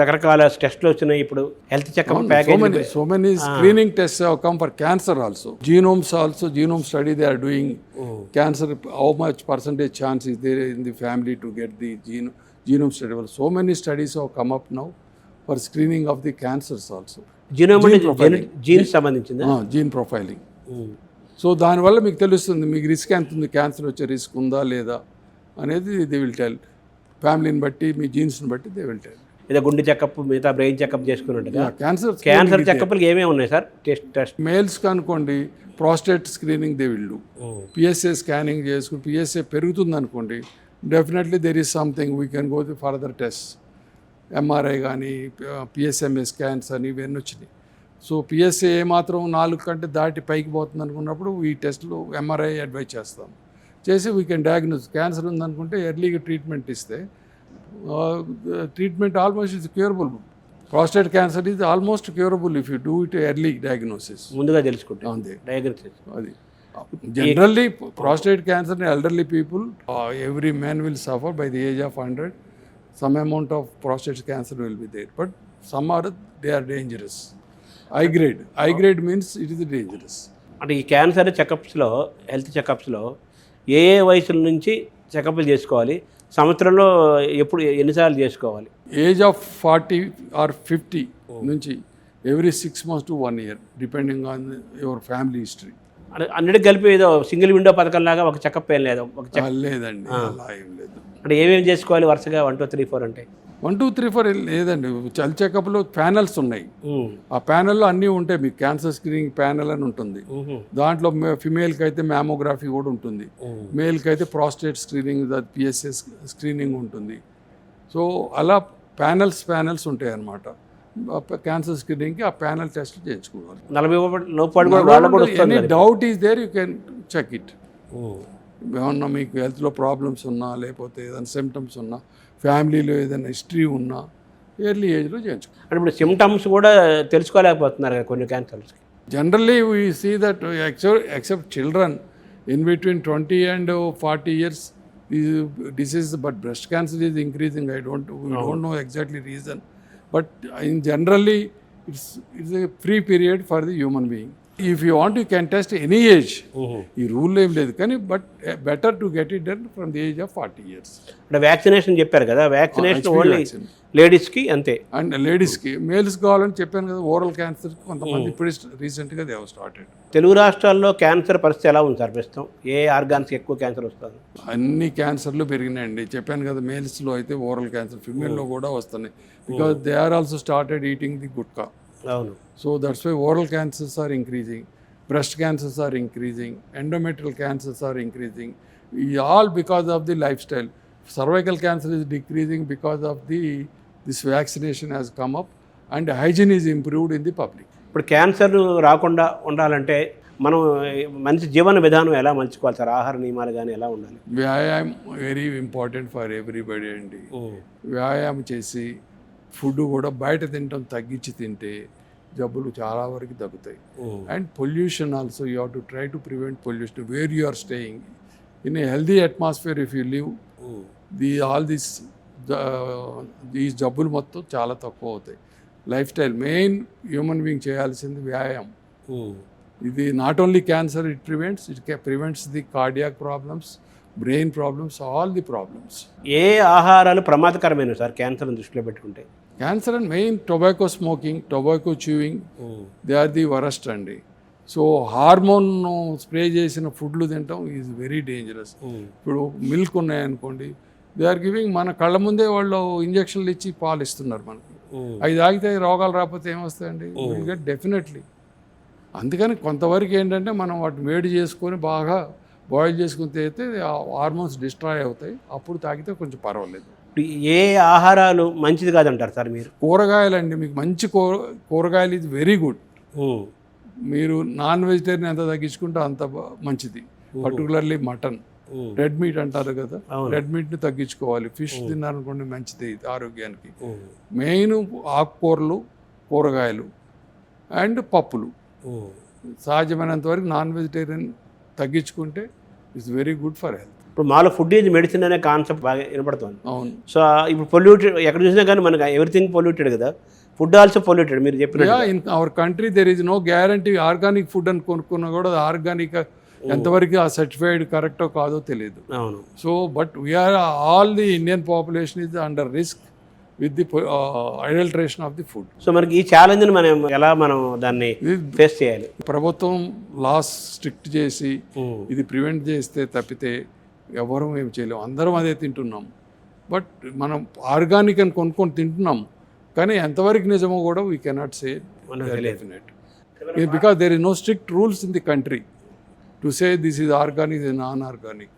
రకరకాల టెస్ట్లు వచ్చినాయి. ఇప్పుడు health checkup so many screening test come for cancer also genomes also genome study they are doing cancer how much percentage chance is there in the family to get the gene genome study వల్ల so many studies come up now for screening of the cancers also genome gene సంబంధించింది? Gene profiling so దానివల్ల మీకు తెలుస్తుంది మీకు risk ఎంత ఉంది? Cancer వచ్చే risk ఉందా లేదా? అనేది దే విల్ టెల్ ఫ్యామిలీని బట్టి మీ జీన్స్ని బట్టి దే విల్ టెల్ ఏదో గుండె చెకప్ మిగతా బ్రెయిన్ చెకప్ చేసుకున్నట్టుగా క్యాన్సర్ క్యాన్సర్ చెకప్లు ఏమేమి ఉన్నాయి సార్ టెస్ట్ టెస్ట్ మేల్స్కి అనుకోండి prostate screening they will do PSA scanning చేసుకుని పిఎస్ఏ పెరుగుతుంది అనుకోండి definitely there is something we can go the further test MRI కానీ పిఎస్ఎంఏ స్కాన్స్ అని ఇవన్నీ వచ్చినాయి. సో పిఎస్ఏ మాత్రం నాలుగు కంటే దాటి పైకి పోతుంది అనుకున్నప్పుడు ఈ టెస్ట్లు ఎంఆర్ఐ అడ్వైజ్ చేస్తాం. చేసి వీ కెన్ డయాగ్నోస్ క్యాన్సర్ ఉందనుకుంటే ఎర్లీగా ట్రీట్మెంట్ ఇస్తే treatment almost is curable prostate cancer is almost curable if you do it early diagnosis ముందుగా తెలుసుకుంటాం. అంతే. డయాగ్నోసిస్ అది. Generally prostate cancer elderly people every man will suffer by the age of hundred some amount of prostate cancer will be there but some are they are dangerous high grade high grade means it is dangerous అంటే ఈ cancer చెకప్స్లో health చెకప్స్లో ఏ ఏ వయసుల నుంచి చెకప్లు చేసుకోవాలి? సంవత్సరంలో ఎప్పుడు ఎన్నిసార్లు చేసుకోవాలి? Age of forty or fifty నుంచి every six months to one year depending on your family history అంటే అన్నిటికి కలిపి ఏదో సింగిల్ విండో పథకం లాగా ఒక చెకప్ ఏం లేదు? ఒక లేదండి అలా ఏం లేదు. అంటే ఏమేమి చేసుకోవాలి వరుసగా? వన్ టూ త్రీ ఫోర్ అంటే? వన్ టూ త్రీ ఫోర్ లేదండి చల్ చెకప్లో ప్యానల్స్ ఉన్నాయి. ఆ ప్యానెల్లో అన్నీ ఉంటాయి. మీకు క్యాన్సర్ స్క్రీనింగ్ ప్యానెల్ అని ఉంటుంది. దాంట్లో ఫిమేల్కి అయితే మ్యామోగ్రఫీ కూడా ఉంటుంది. మేల్కి అయితే ప్రాస్టేట్ స్క్రీనింగ్ పిఎస్ఎస్ స్క్రీనింగ్ ఉంటుంది. సో అలా ప్యానల్స్ ప్యానల్స్ ఉంటాయి అన్నమాట క్యాన్సర్ స్క్రీనింగ్కి ఆ ప్యానల్ టెస్ట్ చేయించుకోవాలి. నలభై any doubt is there you can check it. ఏమన్నా మీకు హెల్త్లో ప్రాబ్లమ్స్ ఉన్నా లేకపోతే ఏదైనా సిమ్టమ్స్ ఉన్నా ఫ్యామిలీలో ఏదైనా హిస్టరీ ఉన్నా ఎర్లీ ఏజ్లో చేయించు అంటే ఇప్పుడు సిమ్టమ్స్ కూడా తెలుసుకోలేకపోతున్నారు కదా కొన్ని క్యాన్సర్స్కి generally we see that except except children in between twenty and forty years disease but breast cancer is increasing I don't don't know exactly reason but in generally it's it's free period for the human being If you want, you can test any age. ఈ rule ఏం లేదు కానీ but better to get it done from the age of forty years అంటే vaccination చెప్పారు కదా vaccination only. లేడీస్కి అంతే. And లేడీస్కి మేల్స్ కావాలని చెప్పాను కదా ఓరల్ క్యాన్సర్ కొంతమంది ఇప్పుడు రీసెంట్గా దే స్టార్టెడ్ తెలుగు రాష్ట్రాల్లో క్యాన్సర్ పరిస్థితి ఎలా ఉంది సార్ ప్రస్తుతం? ఏ ఆర్గాన్స్కి ఎక్కువ క్యాన్సర్ వస్తుంది? అన్ని క్యాన్సర్లు పెరిగినాయండి. చెప్పాను కదా మేల్స్లో అయితే ఓరల్ క్యాన్సర్ ఫిమేల్లో కూడా వస్తున్నాయి. Because they are also started eating the gutka. అవును. So that's why oral cancers are increasing breast cancers are increasing endometrial cancers are increasing ఈ all because of the life style cervical cancer is decreasing because of the this vaccination has come up and hygiene is improved in the public ఇప్పుడు cancer రాకుండా ఉండాలంటే మనం మంచి జీవన విధానం ఎలా మలుచుకోవాలి sir? ఆహార నియమాలు కానీ ఎలా ఉండాలి? వ్యాయామం వెరీ ఇంపార్టెంట్ ఫర్ ఎవ్రీబడి అండి. వ్యాయామం చేసి ఫుడ్ కూడా బయట తినడం తగ్గించి తింటే జబ్బులు చాలా వరకు తగ్గుతాయి. And pollution also you have to try to prevent pollution where you are staying in a healthy atmosphere if you live. The all this ఈ జబ్బులు మొత్తం చాలా తక్కువ అవుతాయి. Life style main human being చేయాల్సింది వ్యాయామం. ఇది not only cancer it prevents it prevents the cardiac problems brain problems all the problems. ఏ ఆహారాలు ప్రమాదకరమైనవి సార్ క్యాన్సర్ని దృష్టిలో పెట్టుకుంటే? Cancer and main tobacco smoking tobacco chewing they are the worst అండి. So hormone spray చేసిన ఫుడ్లు తినటం ఈజ్ వెరీ డేంజరస్ ఇప్పుడు మిల్క్ ఉన్నాయనుకోండి దే ఆర్ గివింగ్ మన కళ్ళ ముందే వాళ్ళు ఇంజక్షన్లు ఇచ్చి పాలు ఇస్తున్నారు మనకి అవి తాగితే రోగాలు రాకపోతే ఏమొస్తాయండి గెట్ డెఫినెట్లీ అందుకని కొంతవరకు ఏంటంటే మనం వాటిని వేడి చేసుకొని బాగా బాయిల్ చేసుకుని తాగితే హార్మోన్స్ డిస్ట్రాయ్ అవుతాయి. అప్పుడు తాగితే కొంచెం పర్వాలేదు. ఇప్పుడు ఏ ఆహారాలు మంచిది కాదంటారు సార్ మీరు? కూరగాయలండి మీకు మంచి కూర కూరగాయలు ఇది వెరీ గుడ్ మీరు నాన్ వెజిటేరియన్ ఎంత తగ్గించుకుంటే అంత మంచిది. పర్టికులర్లీ మటన్ రెడ్ మీట్ అంటారు కదా. రెడ్ మీట్ని తగ్గించుకోవాలి. ఫిష్ తిన్నారనుకోండి మంచిది ఇది ఆరోగ్యానికి. మెయిన్ ఆకుకూరలు కూరగాయలు అండ్ పప్పులు. సాధ్యమైనంత వరకు నాన్ వెజిటేరియన్ తగ్గించుకుంటే it's very good for health ఇప్పుడు మాలో ఫుడ్ ఈజ్ మెడిసిన్ అనే కాన్సెప్ట్ బాగా వినపడుతుంది. అవును. సో ఇప్పుడు పొల్యూటెడ్ ఎక్కడ చూసినా కానీ మనకి ఎవ్రీథింగ్ పొల్యూటెడ్ కదా. ఫుడ్ ఆల్సో పొల్యూటెడ్ మీరు చెప్పినట్టు. Yeah in our country there is no guarantee organic food అని కొనుక్కున్నా కూడా ఆర్గానిక్ ఎంతవరకు ఆ సర్టిఫైడ్ కరెక్టో కాదో తెలియదు అవును. So but we are all the Indian population is under risk with the adulteration of the food so మనకి ఈ ఛాలెంజ్ని మనం ఎలా మనం దాన్ని ఫేస్ చేయాలి? ప్రభుత్వం లాస్ స్ట్రిక్ట్ చేసి ఇది ప్రివెంట్ చేస్తే తప్పితే ఎవరు ఏం చేయలేము అందరం అదే తింటున్నాం. బట్ మనం ఆర్గానిక్ అని కొనుక్కొని తింటున్నాం. కానీ ఎంతవరకు నిజమో కూడా we cannot say definite because there is no strict rules in the country to say this is organic non organic